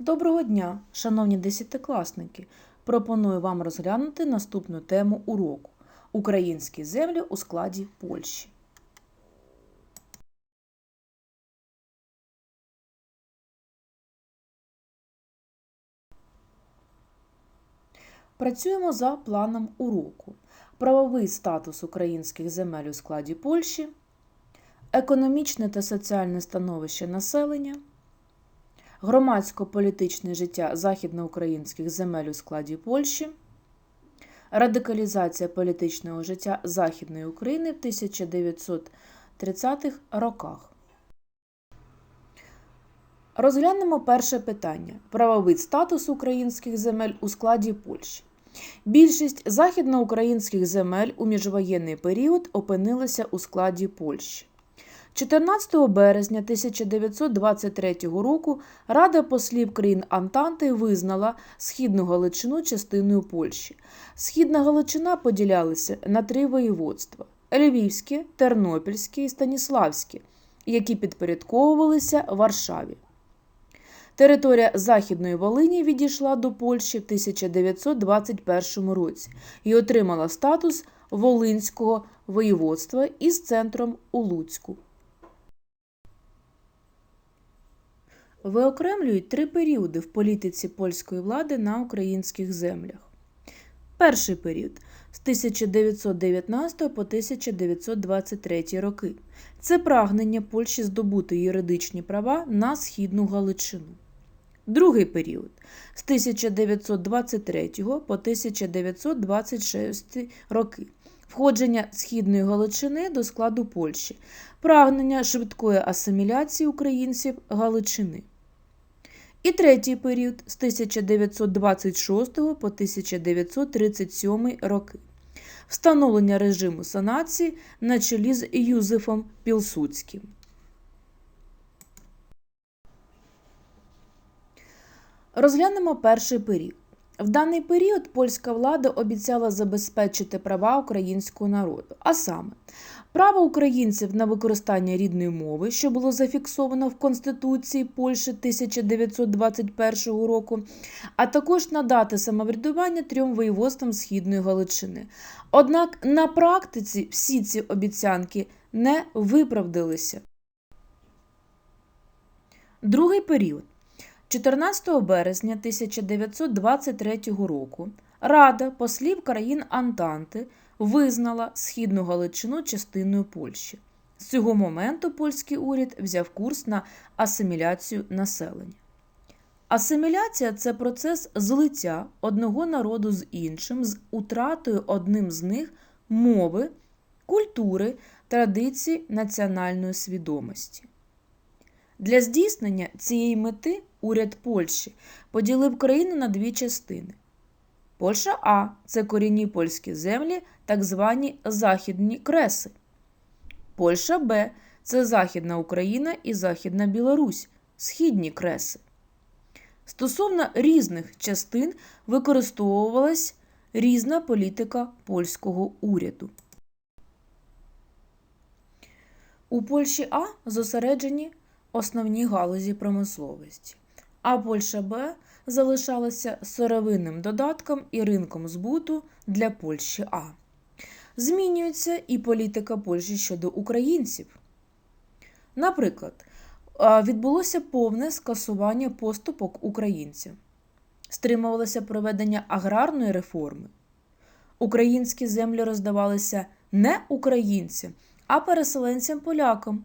Доброго дня, шановні десятикласники! Пропоную вам розглянути наступну тему уроку Українські землі у складі Польщі. Працюємо за планом уроку. Правовий статус українських земель у складі Польщі, економічне та соціальне становище населення, громадсько-політичне життя західноукраїнських земель у складі Польщі, радикалізація політичного життя Західної України в 1930-х роках. Розглянемо перше питання: правовий статус українських земель у складі Польщі. Більшість західноукраїнських земель у міжвоєнний період опинилися у складі Польщі. 14 березня 1923 року Рада послів країн Антанти визнала Східну Галичину частиною Польщі. Східна Галичина поділялася на три воєводства: Львівське, Тернопільське і Станіславське, які підпорядковувалися Варшаві. Територія Західної Волині відійшла до Польщі в 1921 році і отримала статус Волинського воєводства із центром у Луцьку. Виокремлюють три періоди в політиці польської влади на українських землях. Перший період з 1919 по 1923 роки. Це прагнення Польщі здобути юридичні права на Східну Галичину. Другий період з 1923 по 1926 роки. Входження Східної Галичини до складу Польщі, прагнення швидкої асиміляції українців Галичини. І третій період з 1926 по 1937 роки. Встановлення режиму санації на чолі з Юзефом Пілсуцьким. Розглянемо перший період. В даний період польська влада обіцяла забезпечити права українського народу, а саме право українців на використання рідної мови, що було зафіксовано в Конституції Польщі 1921 року, а також надати самоврядування трьом воєводствам Східної Галичини. Однак на практиці всі ці обіцянки не виправдалися. Другий період. 14 березня 1923 року Рада послів країн Антанти визнала Східну Галичину частиною Польщі. З цього моменту польський уряд взяв курс на асиміляцію населення. Асиміляція це процес злиття одного народу з іншим, з утратою одним з них мови, культури, традицій національної свідомості. Для здійснення цієї мети уряд Польщі поділив країну на дві частини. Польща А це корінні польські землі, так звані Західні Креси. Польща Б це Західна Україна і Західна Білорусь, Східні Креси. Стосовно різних частин використовувалась різна політика польського уряду. У Польщі А зосереджені основні галузі промисловості, а Польща Б залишалася сировинним додатком і ринком збуту для Польщі А. Змінюється і політика Польщі щодо українців. Наприклад, відбулося повне скасування поступок українців, стримувалося проведення аграрної реформи. Українські землі роздавалися не українцям, а переселенцям-полякам,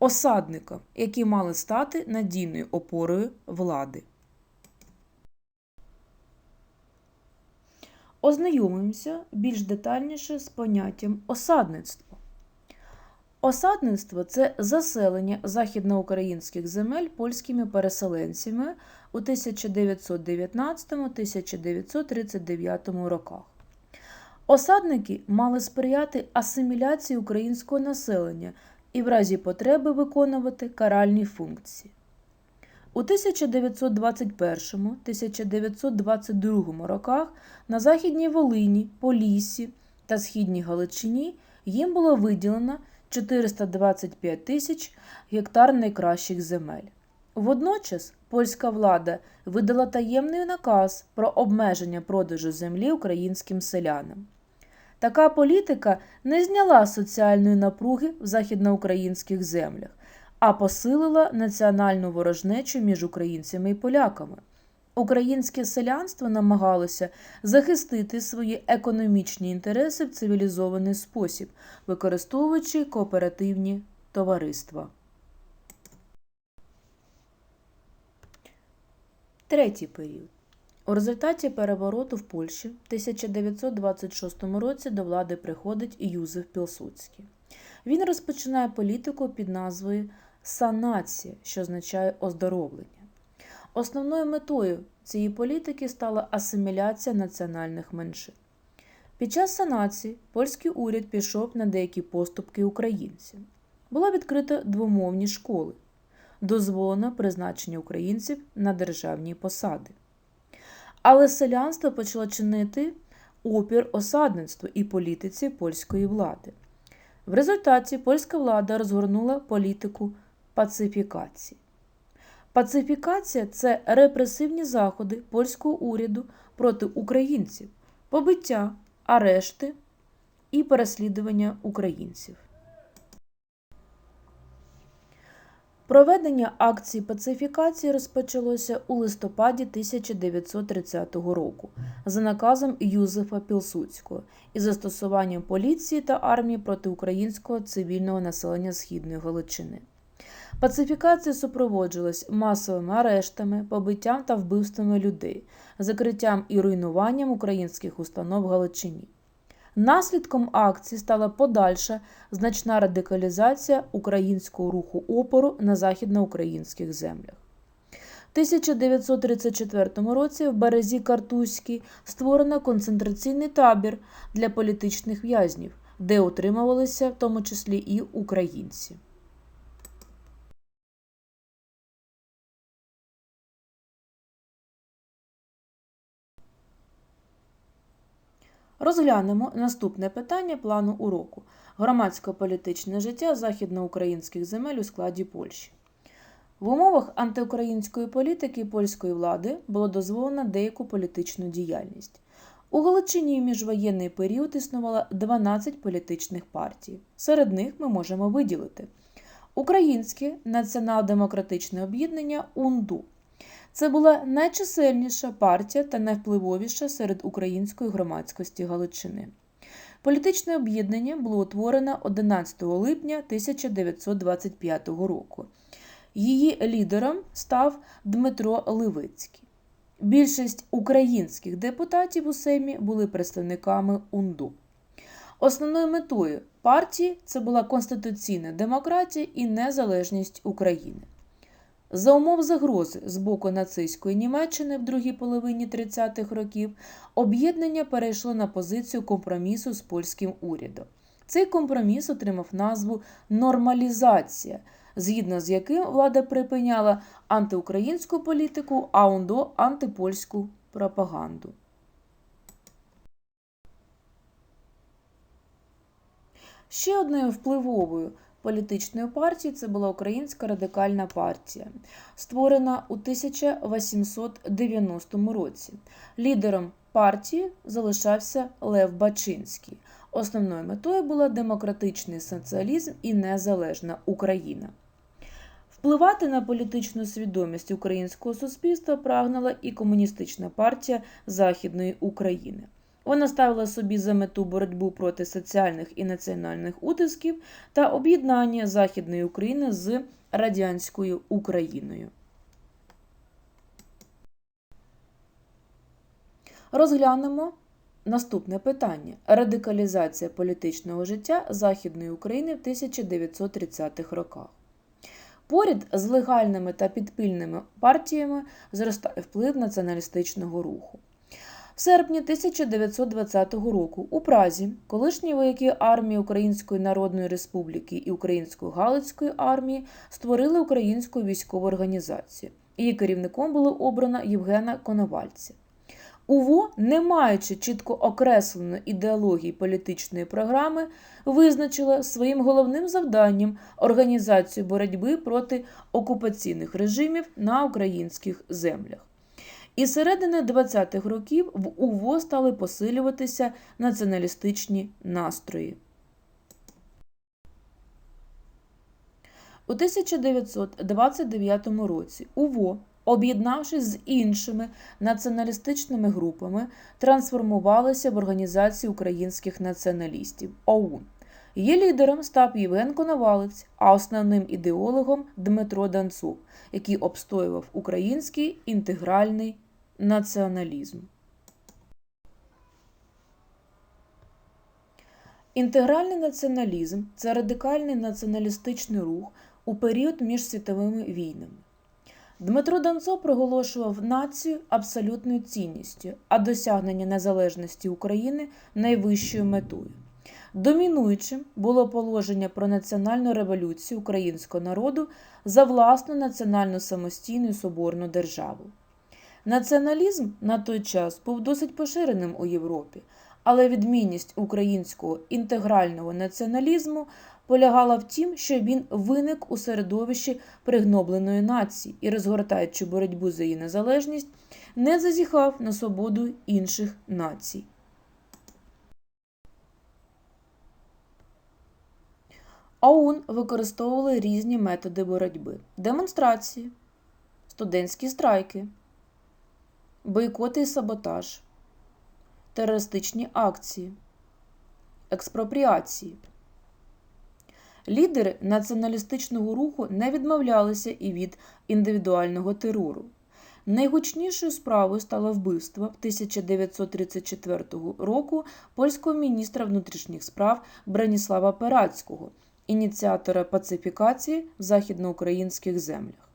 осадникам, які мали стати надійною опорою влади. Ознайомимося більш детальніше з поняттям осадництво. Осадництво це заселення західноукраїнських земель польськими переселенцями у 1919-1939 роках. Осадники мали сприяти асиміляції українського населення і в разі потреби виконувати каральні функції. У 1921-1922 роках на Західній Волині, Поліссі та Східній Галичині їм було виділено 425 тисяч гектар найкращих земель. Водночас польська влада видала таємний наказ про обмеження продажу землі українським селянам. Така політика не зняла соціальної напруги в західноукраїнських землях, а посилила національну ворожнечу між українцями і поляками. Українське селянство намагалося захистити свої економічні інтереси в цивілізований спосіб, використовуючи кооперативні товариства. Третій період. У результаті перевороту в Польщі в 1926 році до влади приходить Юзеф Пілсудський. Він розпочинає політику під назвою санація, що означає оздоровлення. Основною метою цієї політики стала асиміляція національних меншин. Під час санації польський уряд пішов на деякі поступки українців. Було відкрито двомовні школи, дозволено призначення українців на державні посади. Але селянство почало чинити опір осадництву і політиці польської влади. В результаті польська влада розгорнула політику пацифікації. Пацифікація це репресивні заходи польського уряду проти українців, побиття, арешти і переслідування українців. Проведення акції пацифікації розпочалося у листопаді 1930 року за наказом Юзефа Пілсудського із застосуванням поліції та армії проти українського цивільного населення Східної Галичини. Пацифікація супроводжувалась масовими арештами, побиттям та вбивствами людей, закриттям і руйнуванням українських установ Галичині. Наслідком акції стала подальша значна радикалізація українського руху опору на західноукраїнських землях. В 1934 році в березі Картузькій створено концентраційний табір для політичних в'язнів, де утримувалися в тому числі і українці. Розглянемо наступне питання плану уроку громадсько-політичне життя західноукраїнських земель у складі Польщі. В умовах антиукраїнської політики польської влади було дозволено деяку політичну діяльність. У Галичині в міжвоєнний період існувало 12 політичних партій. Серед них ми можемо виділити Українське націонал-демократичне об'єднання УНДУ. Це була найчисельніша партія та найвпливовіша серед української громадськості Галичини. Політичне об'єднання було утворено 11 липня 1925 року. Її лідером став Дмитро Ливицький. Більшість українських депутатів у Сеймі були представниками УНДУ. Основною метою партії це була конституційна демократія і незалежність України. За умов загрози з боку нацистської Німеччини в другій половині 30-х років об'єднання перейшло на позицію компромісу з польським урядом. Цей компроміс отримав назву нормалізація, згідно з яким влада припиняла антиукраїнську політику, а УНДО – антипольську пропаганду. Ще одною впливовою політичною партією це була Українська радикальна партія, створена у 1890 році. Лідером партії залишався Лев Бачинський. Основною метою була демократичний соціалізм і незалежна Україна. Впливати на політичну свідомість українського суспільства прагнула і комуністична партія Західної України. Вона ставила собі за мету боротьбу проти соціальних і національних утисків та об'єднання Західної України з радянською Україною. Розглянемо наступне питання: радикалізація політичного життя Західної України в 1930-х роках. Поряд з легальними та підпільними партіями зростає вплив націоналістичного руху. В серпні 1920 року у Празі колишні вояки армії Української Народної Республіки і Української Галицької армії створили українську військову організацію. Її керівником було обрано Євгена Коновальця. УВО, не маючи чітко окресленої ідеології політичної програми, визначила своїм головним завданням організацію боротьби проти окупаційних режимів на українських землях. І середини 20-х років в УВО стали посилюватися націоналістичні настрої. У 1929 році УВО, об'єднавшись з іншими націоналістичними групами, трансформувалася в Організацію українських націоналістів ОУН. Її лідером став Євген Коновалець, а основним ідеологом Дмитро Данцов, який обстоював український інтегральний націоналізм. Інтегральний націоналізм це радикальний націоналістичний рух у період між світовими війнами. Дмитро Данцов проголошував націю абсолютною цінністю, а досягнення незалежності України найвищою метою. Домінуючим було положення про національну революцію українського народу за власну національну самостійну соборну державу. Націоналізм на той час був досить поширеним у Європі, але відмінність українського інтегрального націоналізму полягала в тім, що він виник у середовищі пригнобленої нації і, розгортаючи боротьбу за її незалежність, не зазіхав на свободу інших націй. ОУН використовували різні методи боротьби: демонстрації, студентські страйки, бойкоти і саботаж, терористичні акції, експропріації. Лідери націоналістичного руху не відмовлялися і від індивідуального терору. Найгучнішою справою стало вбивство 1934 року польського міністра внутрішніх справ Браніслава Перацького, ініціатора пацифікації в західноукраїнських землях.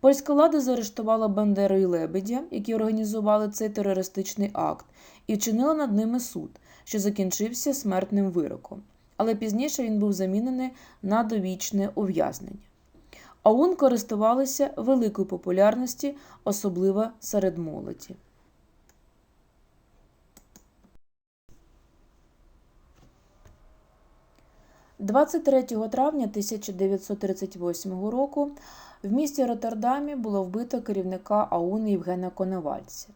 Польська влада заарештувала Бандеру і Лебедя, які організували цей терористичний акт, і вчинила над ними суд, що закінчився смертним вироком. Але пізніше він був замінений на довічне ув'язнення. ОУН користувалися великою популярності, особливо серед молоді. «23 травня 1938 року в місті Роттердамі було вбито керівника ОУН Євгена Коновальця.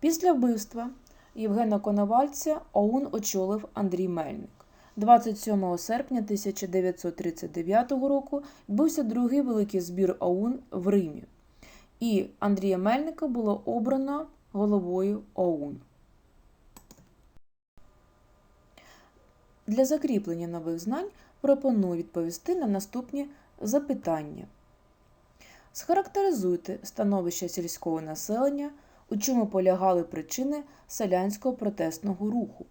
Після вбивства Євгена Коновальця ОУН очолив Андрій Мельник. 27 серпня 1939 року відбувся другий великий збір ОУН в Римі, і Андрія Мельника було обрано головою ОУН. Для закріплення нових знань пропоную відповісти на наступні запитання. Схарактеризуйте становище сільського населення, у чому полягали причини селянського протестного руху.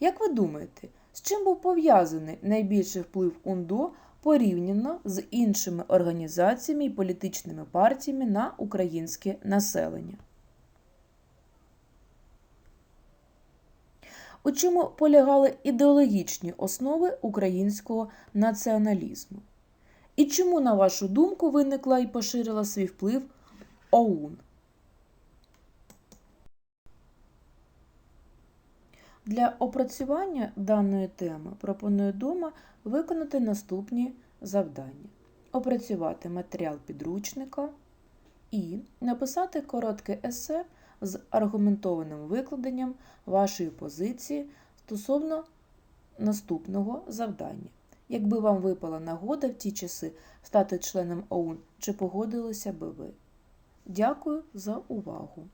Як ви думаєте, з чим був пов'язаний найбільший вплив УНДО порівняно з іншими організаціями і політичними партіями на українське населення? У чому полягали ідеологічні основи українського націоналізму? І чому, на вашу думку, виникла і поширила свій вплив ОУН? Для опрацювання даної теми пропоную дома виконати наступні завдання: опрацювати матеріал підручника і написати коротке есе з аргументованим викладенням вашої позиції стосовно наступного завдання. Якби вам випала нагода в ті часи стати членом ОУН, чи погодилися би ви? Дякую за увагу!